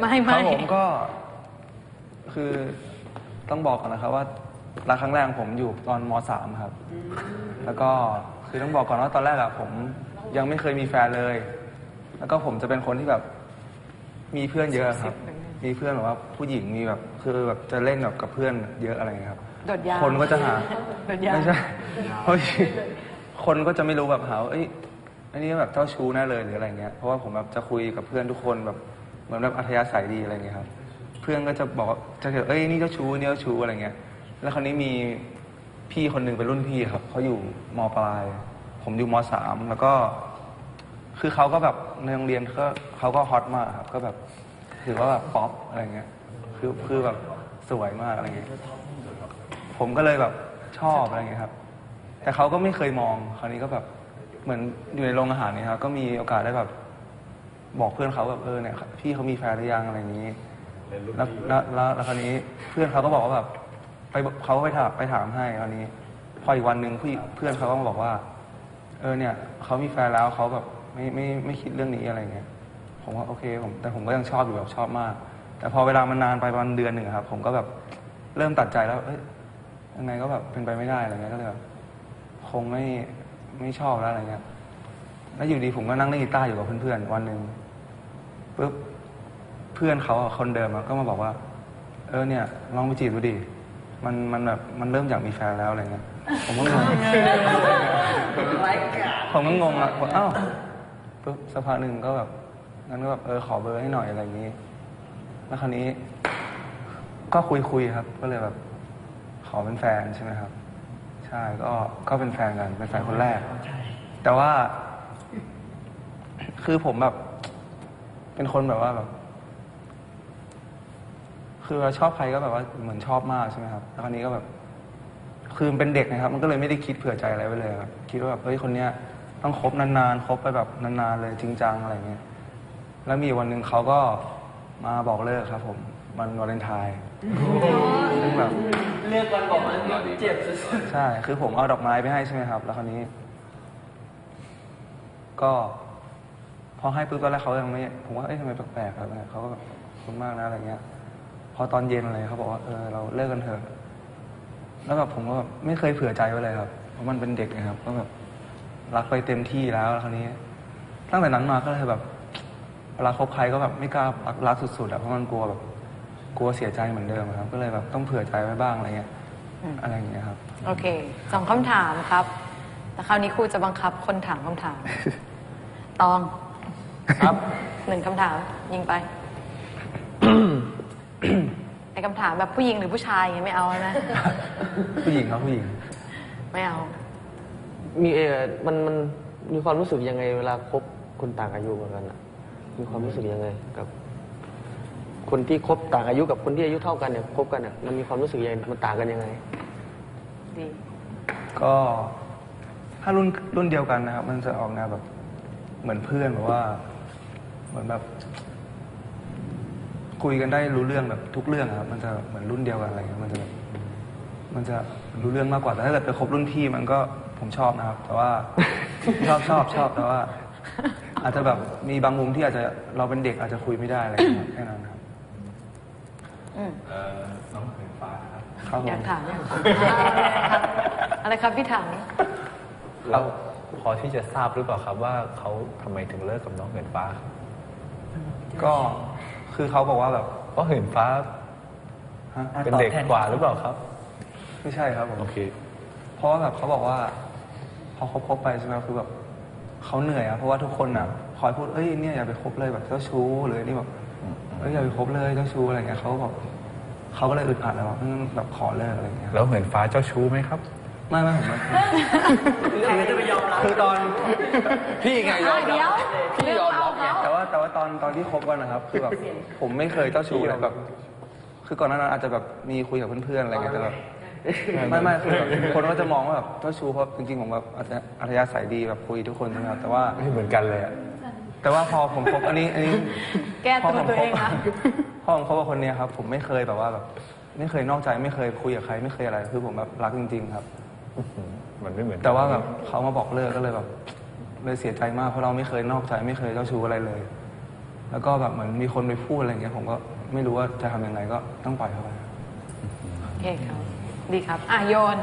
ไม่คไม่รับผมก็ คือต้องบอกก่อนนะครับว่ารักครั้งแรกของผมอยู่ตอนมสามครับ แล้วก็คือต้องบอกก่อนว่าตอนแรกอะผมยังไม่เคยมีแฟนเลย แล้วก็ผมจะเป็นคนที่แบบ มีเพื่อนเยอะครับ มีเพื่อนแบบว่าผู้หญิงมีแบบคือแบบจะเล่นแบบกับเพื่อนเยอะอะไรอย่างเงี้ยครับ โดดยาวคนก็จะหาโดดยาวไม่ใช่เพราะคนก็จะไม่รู้แบบหาว่าเอ้ย อันนี้แบบเจ้าชู้แน่เลยหรืออะไรเงี้ย เพราะว่าผมแบบจะคุยกับเพื่อนทุกคนแบบเหมือนแบบอัธยาศัยดีอะไรเงี้ยครับ เพื่อนก็จะบอกจะเกิดเอ้ยนี่เจ้าชู้นี่เจ้าชู้อะไรเงี้ย แล้วคราวนี้มีพี่คนหนึ่งเป็นรุ่นพี่ครับเขาอยู่มปลาย ผมอยู่มสามแล้วก็ คือเขาก็แบบในโรงเรียนก็เขาก็ฮอตมากครับก็แบบถือว่าแบบป๊อปอะไรเงี้ย คือคือแบบสวยมากอะไรเงี้ย ผมก็เลยแบบชอบอะไรเงี้ยครับ แต่เขาก็ไม่เคยมองคราวนี้ก็แบบ เหมือนอยู่ในโรงอาหารเนี่ยครับก็มีโอกาสได้แบบบอกเพื่อนเขาแบบเออเนี่ยพี่เขามีแฟนหรือยังอะไรอย่างนี้แล้วแล้วแล้วแล้วคราวนี้เพื่อนเขาก็บอกว่าแบบไปเขาก็ไปถามไปถามให้คราวนี้ พออีกวันหนึ่งพี่เพื่อนเขาก็มาบอกว่า เออเนี่ยเขามีแฟนแล้วเขาแบบไม่ไม่ไม่คิดเรื่องนี้อะไรเงี้ยผมว่าโอเคผมแต่ผมก็ยังชอบอยู่แบบชอบมาก แต่พอเวลามันนานไปประมาณเดือนหนึ่งอะครับ ผมก็แบบเริ่มตัดใจแล้วเอ้ยยังไงก็แบบเป็นไปไม่ได้อะไรเงี้ยก็เลยแบบคงไม่ ไม่ชอบแล้วอะไรเงี้ยแล้วอยู่ดีผมก็นั่งเล่นกีตาร์อยู่กับเพื่อนๆวันหนึ่งปุ๊บเพื่อนเขาอะคนเดิมอะก็มาบอกว่า เออเนี่ยลองไปจีบดูดิมันมันแบบมันเริ่มอยากมีแฟนแล้วอะไรเงี้ยผมก็งงผมก็งงอะว่าอ้าวปุ๊บสักพักหนึ่งก็แบบงั้นก็แบบเออขอเบอร์ให้หน่อยอะไรอย่างนี้ แล้วคราวนี้ ก็คุยคุยๆครับ ก็เลยแบบ ขอเป็นแฟนใช่ไหมครับ ใช่ก็ก็เป็นแฟนกันเป็นแฟนคนแรก แต่ว่า คือผมแบบ เป็นคนแบบว่าแบบ คือเราชอบใครก็แบบว่าเหมือนชอบมากใช่ไหมครับแล้วคราวนี้ก็แบบ คือมันเป็นเด็กนะครับ มันก็เลยไม่ได้คิดเผื่อใจอะไรไว้เลยครับคิดว่าแบบเฮ้ยคนเนี้ยต้องคบนานๆคบไปแบบนานๆเลยจริงจังอะไรเงี้ยแล้วมีวันหนึ่งเขาก็มาบอกเลิกครับ ผม วันวาเลนไทน์ซึ่งแบบเลือกวันบอกว่าเจ็บสุดใช่ คือผมเอาดอกไม้ไปให้ใช่ไหมครับ แล้วคราวนี้ ก็พอให้ปุ๊บตอนแรกเขายังไม่ ผมว่าเอ้ยทำไมแปลกๆครับเขาก็แบบขอบคุณมากนะอะไรเงี้ย พอตอนเย็นอะไรเขาบอกว่าเออเราเลิกกันเถอะแล้วแบบผมก็แบบไม่เคยเผื่อใจไว้เลยครับ เพราะมันเป็นเด็กนะครับ ก็แบบรักไปเต็มที่แล้วแล้วคราวนี้ ตั้งแต่นั้นมาก็เลยแบบเวลาคบใครก็แบบไม่กล้ารักรักสุดๆอะเพราะมันกลัวแบบ กลัวเสียใจเหมือนเดิมครับ ก็เลยแบบต้องเผื่อใจไว้บ้างอะไรเงี้ยอะไรอย่างเงี้ยครับ โอเคสองคำถามครับ แต่คราวนี้ครูจะบังคับคนถามคำถาม ตองครับ หนึ่งคำถาม ยิงไปไอคำถามแบบผู้หญิงหรือผู้ชายอย่างเงี้ยไม่เอานะ ผู้หญิงครับผู้หญิง ไม่เอา มีเออมันมันมีความรู้สึกยังไงเวลาคบคนต่างอายุเหมือนกันอะมีความรู้สึกยังไงกับ คนที่คบต่างอายุกับคนที่อายุเท่ากันเนี่ยคบกันเนี่ยมันมีความรู้สึกยังไงมันต่างกันยังไง ดี ก็ถ้ารุ่นรุ่นเดียวกันนะครับ มันจะออกแนวแบบ เหมือนเพื่อนแบบว่า เหมือนแบบ คุยกันได้รู้เรื่องแบบทุกเรื่องอะครับ มันจะเหมือนรุ่นเดียวกันอะไรเงี้ยมันจะแบบมันจะรู้เรื่องมากกว่าแต่ถ้าเกิดไปคบรุ่นพี่มันก็ผมชอบนะครับ แต่ว่า ชอบชอบชอบแต่ว่า อาจจะแบบมีบางมุมที่อาจจะเราเป็นเด็กอาจจะคุยไม่ได้อะไรเงี้ยแค่นั้นครับอืม น้องเหินฟ้าครับครับผอยากมถามอยากถามอะไรครับพี่ถังแล้วพอที่จะทราบหรือเปล่าครับว่าเขาทำไมถึงเลิกกับน้องเหินฟ้าครับก็คือเขาบอกว่าแบบเพราะเหินฟ้าฮะเป็นเด็กกว่าหรือเปล่าครับ ไม่ใช่ครับผมโอเค เพราะว่าแบบเขาบอกว่า พอคบคบไปใช่ไหมคือแบบเขาเหนื่อยอะเพราะว่าทุกคนอะคอยพูดเอ้ยเนี่ยอย่าไปคบเลยแบบเจ้าชู้หรือนี่แบบเอ้ยอย่าไปคบเลยเจ้าชู้อะไรเงี้ยเขาบอก เขาก็เลยอึดอัดแล้วแบบงั้นแบบขอเลิกอะไรเงี้ยแล้วเหินฟ้าเจ้าชู้ไหมครับ ไม่ไม่ผมไม่คือจะไปยอมรับคือตอน พี่ไงยอมเดี๋ยวพี่ยอมรับไงแต่ว่าแต่ว่าตอนตอนที่คบกันนะครับ คือแบบผมไม่เคยเจ้าชู้เลยแบบ คือก่อนหน้านั้นอาจจะแบบมีคุยกับเพื่อนๆอะไรเงี้ยแต่แบบไม่ไม่คือแบบคนก็จะมองว่าแบบเจ้าชู้เพราะจริงๆผมแบบอาจจะอัธยาศัยดีแบบคุยทุกคนใช่ไหมครับ แต่ว่า ไม่เหมือนกันเลยอะแต่ว่าพอผมคบอันนี้อันนี้แก้ตัวตัวเองนะ พอผมคบกับคนเนี้ยครับ ผมไม่เคยแบบว่าแบบไม่เคยนอกใจไม่เคยคุยกับใครไม่เคยอะไร คือผมแบบรักจริง ๆ ครับ มันไม่เหมือนแต่ว่าแบบเขามาบอกเลิกก็เลยแบบ เลยเสียใจมากเพราะเราไม่เคยนอกใจไม่เคยเจ้าชู้อะไรเลย แล้วก็แบบเหมือนมีคนไปพูดอะไรอย่างเงี้ยผมก็ไม่รู้ว่าจะทำยังไงก็ต้องปล่อยเขาไปโอเคครับ ดีครับ อะโยน